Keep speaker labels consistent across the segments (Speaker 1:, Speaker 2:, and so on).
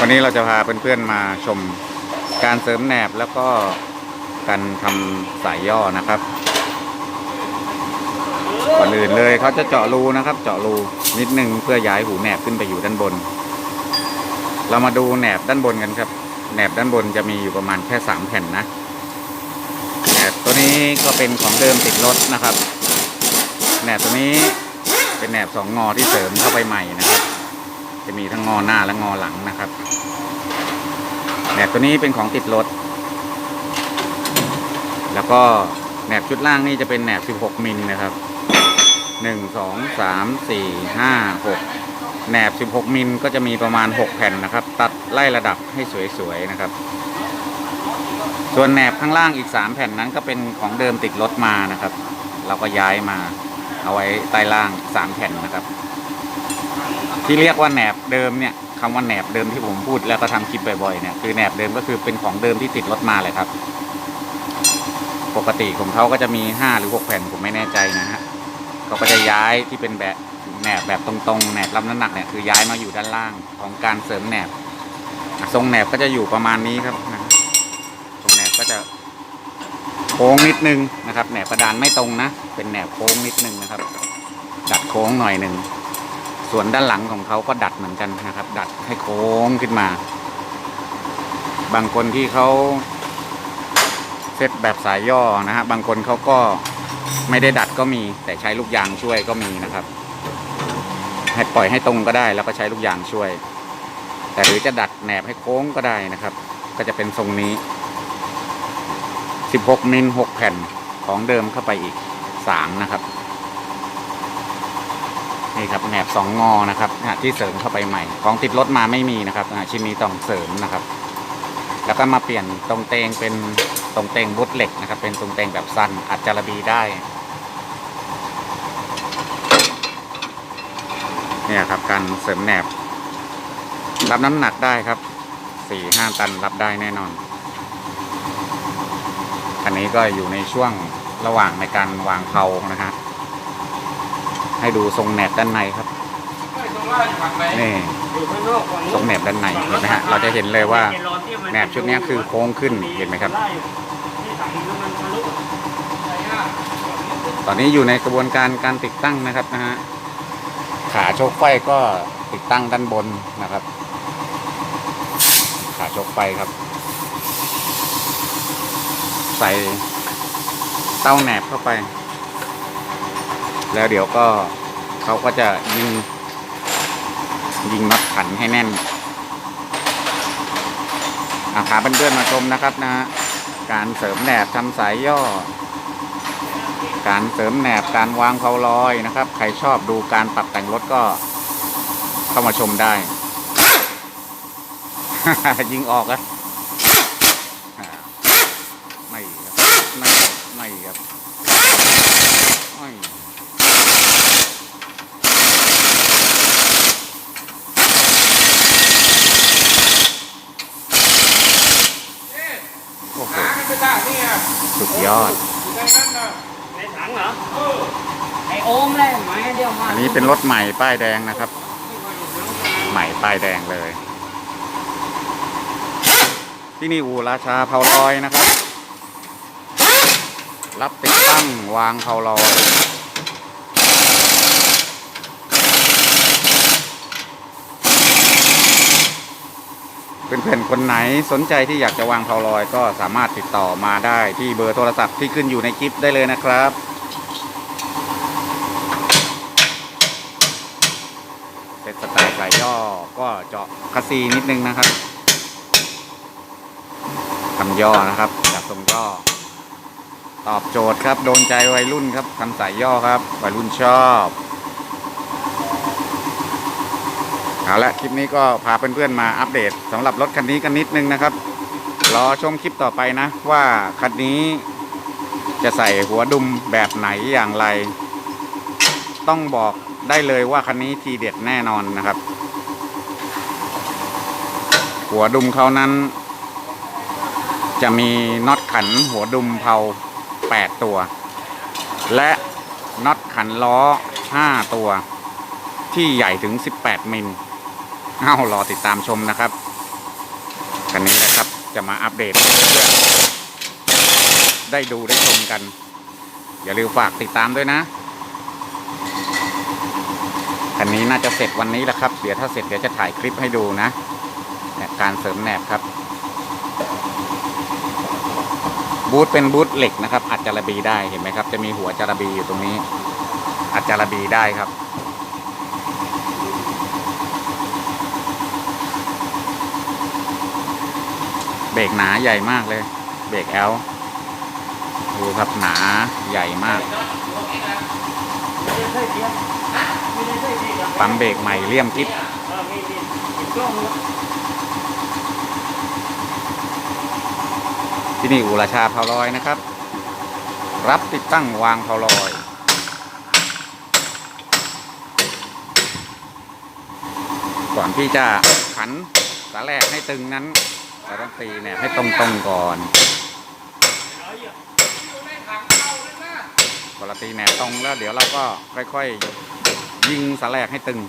Speaker 1: วันนี้เราจะพาเพื่อนๆมาชมการเสริมแหนบแล้วก็การทำสายย่อนะครับก่อนอื่นเลยเขาจะเจาะรูนะครับ เจาะรูนิดนึงเพื่อย้ายหูแหนบขึ้นไปอยู่ด้านบน เรามาดูแหนบด้านบนกันครับ แหนบด้านบนจะมีอยู่ประมาณแค่สามแผ่นนะแหนบตัวนี้ก็เป็นของเดิมติดรถนะครับ แหนบตัวนี้เป็นแหนบสองงอที่เสริมเข้าไปใหม่นะครับ จะมีทั้งงอหน้าและงอหลังนะครับแหนบตัวนี้เป็นของติดรถ แล้วก็แหนบชุดล่างนี่จะเป็นแหนบ 16 มิลนะครับ 1 2 3 4 5 6แหนบ 16 มิลก็จะมีประมาณ 6 แผ่นนะครับ ตัดไล่ระดับให้สวยๆนะครับ ส่วนแหนบข้างล่างอีก 3 แผ่นนั้นก็เป็นของเดิมติดรถมานะครับ เราก็ย้ายมาเอาไว้ใต้ล่าง 3 แผ่นนะครับ ที่เรียกว่าแหนบเดิมเนี่ยคำว่าแหนบเดิมที่ผมพูดแล้วก็ทำคลิปบ่อยๆเนี่ยคือแหนบเดิมก็คือเป็นของเดิมที่ติดรถมาเลยครับ ปกติของเขาก็จะมีห้าหรือหกแผ่นผมไม่แน่ใจนะฮะเขาก็จะย้ายที่เป็นแบบแหนบแบบตรงๆแหนบรับน้ำหนักเนี่ยคือย้ายมาอยู่ด้านล่างของการเสริมแหนบทรงแหนบก็จะอยู่ประมาณนี้ครับนะทรงแหนบก็จะโค้งนิดนึงนะครับแหนบกระดานไม่ตรงนะ เป็นแหนบโค้งนิดนึงนะครับ ดัดโค้งหน่อยหนึ่ง ส่วนด้านหลังของเขาก็ดัดเหมือนกันนะครับ ดัดให้โค้งขึ้นมา บางคนที่เขาเซตแบบสายย่อนะฮะบางคนเขาก็ไม่ได้ดัดก็มี แต่ใช้ลูกยางช่วยก็มีนะครับ ให้ปล่อยให้ตรงก็ได้แล้วก็ใช้ลูกยางช่วย แต่หรือจะดัดแหนบให้โค้งก็ได้นะครับ ก็จะเป็นทรงนี้ 16มิล6แผ่นของเดิมเข้าไปอีก 3 นะครับ นี่ครับแหนบสองงอนะครับที่เสริมเข้าไปใหม่ ของติดรถมาไม่มีนะครับชิ้นนี้ต้องเสริมนะครับ แล้วก็มาเปลี่ยนตรงเตงเป็นตรงเตงบุดเหล็กนะครับ เป็นตรงเตงแบบสั้นอัดจารบีได้เนี่ยครับการเสริมแหนบ รับน้ำหนักได้ครับสี่ห้าตันรับได้แน่นอนอันนี้ก็อยู่ในช่วงระหว่างในการวางเพานะฮะ ให้ดูทรงแหนบด้านในครับนี่ทรงแหนบด้านในเห็นไหมฮะเราจะเห็นเลยว่าแหนบชุดเนี้ยคือโค้งขึ้นเห็นไหมครับ ตอนนี้อยู่ในกระบวนการการติดตั้งนะครับนะฮะขาโชกไฟก็ติดตั้งด้านบนนะครับ ขาโชกไฟครับ ใส่เต้าแหนบเข้าไป แล้วเดี๋ยวก็เขาก็จะยิง ยิงน็อตขันให้แน่นอาพาเพื่อนๆมาชมนะครับนะ การเสริมแหนบทำสายย่อ การเสริมแหนบการวางเพาลอยนะครับ ใครชอบดูการปรับแต่งรถก็ เข้ามาชมได้ ยิงออกอะอ่าไม่ครับไม่ไม่ครับไม่ โอ้โห สุด ยอด
Speaker 2: ในถังเหรอไอโอมเลยไหมเดี๋ยวมา
Speaker 1: อันนี้เป็นรถใหม่ป้ายแดงนะครับ ใหม่ป้ายแดงเลย ที่นี่อู่ราชาเผาลอยนะครับ รับติดตั้งวางเผาลอย เพื่อนๆคนไหนสนใจที่อยากจะวางเผาลอยก็สามารถติดต่อมาได้ที่เบอร์โทรศัพท์ที่ขึ้นอยู่ในคลิปได้เลยนะครับเป็นสไตล์สายย่อก็เจาะคัสซีนิดนึงนะครับทำย่อนะครับจากทรงย่อ ตอบโจทย์ครับโดนใจวัยรุ่นครับทำสายย่อครับ วัยรุ่นชอบ เอาละคลิปนี้ก็พาเพื่อนๆมาอัปเดตสำหรับรถคันนี้กันนิดนึงนะครับ รอชมคลิปต่อไปนะ ว่าคันนี้จะใส่หัวดุมแบบไหนอย่างไร ต้องบอกได้เลยว่าคันนี้ทีเด็ดแน่นอนนะครับ หัวดุมเขานั้น จะมีน็อตขันหัวดุมเผา 8 ตัว และน็อตขันล้อ 5 ตัวที่ใหญ่ถึง 18 มิล เอารอติดตามชมนะครับคันนี้นะครับจะมาอัปเดตเพื่อได้ดูได้ชมกัน อย่าลืมฝากติดตามด้วยนะคันนี้น่าจะเสร็จวันนี้แหละครับ เดี๋ยวถ้าเสร็จเดี๋ยวจะถ่ายคลิปให้ดูนะเนี่ยการเสริมแหนบครับ บูทเป็นบูทเหล็กนะครับ อัดจารบีได้เห็นไหมครับ จะมีหัวจารบีอยู่ตรงนี้ อัดจารบีได้ครับ เบรกหนาใหญ่มากเลย เบรกแอลดูครับหนาใหญ่มาก ปั๊มเบรกใหม่เลี่ยมกิ๊บที่นี่อุราชาเผาลอยนะครับ รับติดตั้งวางเผาลอยก่อนที่จะขันสาแรกให้ตึงนั้น เราต้องตีแหนบให้ตรงๆก่อนพอเราตีแหนบตรงแล้วเดี๋ยวเราก็ค่อยๆยิงสแรกให้ตึง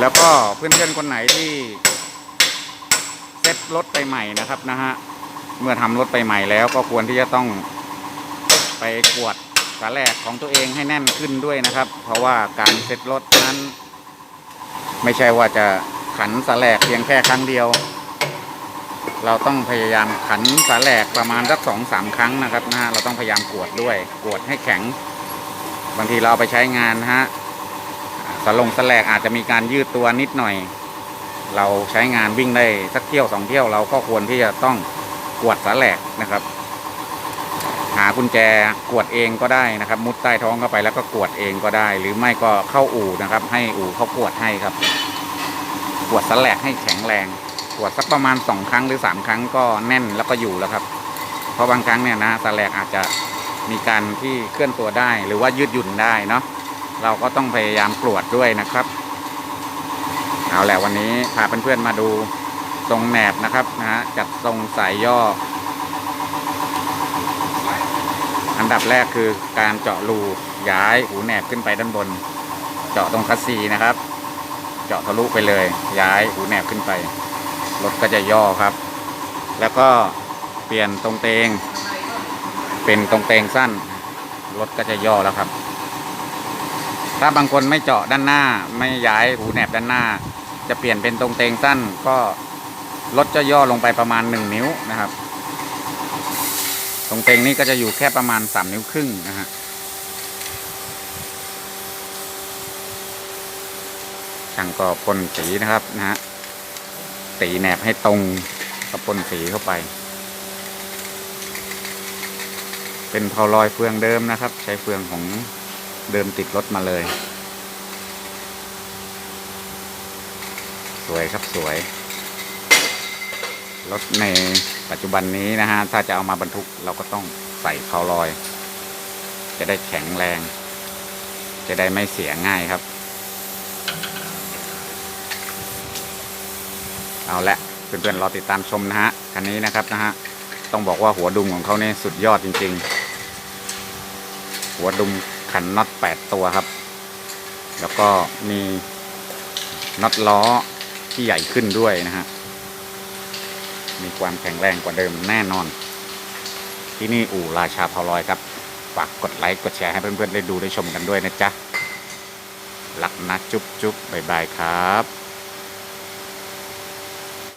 Speaker 1: แล้วก็เพื่อนๆคนไหนที่เซ็ตรถไปใหม่นะครับนะฮะเมื่อทำรถไปใหม่แล้วก็ควรที่จะต้องไปกวดสาแรกของตัวเองให้แน่นขึ้นด้วยนะครับ เพราะว่าการเซ็ตรถนั้น ไม่ใช่ว่าจะขันสาแรกเพียงแค่ครั้งเดียว เราต้องพยายามขันสาแรกประมาณสักสองสามครั้งนะครับนะฮะเราต้องพยายามกวดด้วยกวดให้แข็ง บางทีเราไปใช้งานนะฮะสลงสแรกอาจจะมีการยืดตัวนิดหน่อย เราใช้งานวิ่งได้สักเที่ยวสองเที่ยวเราก็ควรที่จะต้องกวดสาแหลกนะครับ หากุญแจกวดเองก็ได้นะครับ มุดใต้ท้องเข้าไปแล้วก็กวดเองก็ได้ หรือไม่ก็เข้าอู่นะครับ ให้อู่เขากวดให้ครับ กวดสแลกให้แข็งแรง กวดสักประมาณสองครั้งหรือสามครั้งก็แน่นแล้วก็อยู่แล้วครับ เพราะบางครั้งเนี่ยนะสาแหลกอาจจะมีการที่เคลื่อนตัวได้ หรือว่ายืดหยุ่นได้เนาะเราก็ต้องพยายามกวดด้วยนะครับเอาแหละวันนี้พาเพื่อนๆมาดูทรงแหนบนะครับนะฮะจัดทรงสายย่อ อันดับแรกคือการเจาะรูย้ายหูแหนบขึ้นไปด้านบน เจาะตรงคัสซีนะครับ เจาะทะลุไปเลย ย้ายหูแหนบขึ้นไป รถก็จะย่อครับ แล้วก็เปลี่ยนตรงเตง เป็นตรงเตงสั้น รถก็จะย่อแล้วครับ ถ้าบางคนไม่เจาะด้านหน้า ไม่ย้ายหูแหนบด้านหน้า จะเปลี่ยนเป็นตรงเตงสั้น ก็รถจะย่อลงไปประมาณหนึ่งนิ้วนะครับ ตรงเตงนี่ก็จะอยู่แค่ประมาณสามนิ้วครึ่งนะฮะช่างก็พ่นสีนะครับนะฮะ ตีแนบให้ตรงกับพ่นสีเข้าไป เป็นเพาลอยเฟืองเดิมนะครับ ใช้เฟืองของเดิมติดรถมาเลย สวยครับสวย รถในปัจจุบันนี้นะฮะ ถ้าจะเอามาบรรทุกเราก็ต้องใส่เพาลอย จะได้แข็งแรง จะได้ไม่เสียง่ายครับ เอาละเพื่อนๆรอติดตามชมนะฮะคันนี้นะครับนะฮะต้องบอกว่าหัวดุมของเขาเนี่ยสุดยอดจริง ๆ หัวดุมขันน็อตแปดตัวครับ แล้วก็มีน็อตล้อที่ใหญ่ขึ้นด้วยนะฮะมีความแข็งแรงกว่าเดิมแน่นอน ที่นี่อู่ราชาพาลอยครับฝากกดไลค์กดแชร์ให้เพื่อนๆได้ดูได้ชมกันด้วยนะจ๊ะรักนะจุ๊บจุ๊บบายบายครับ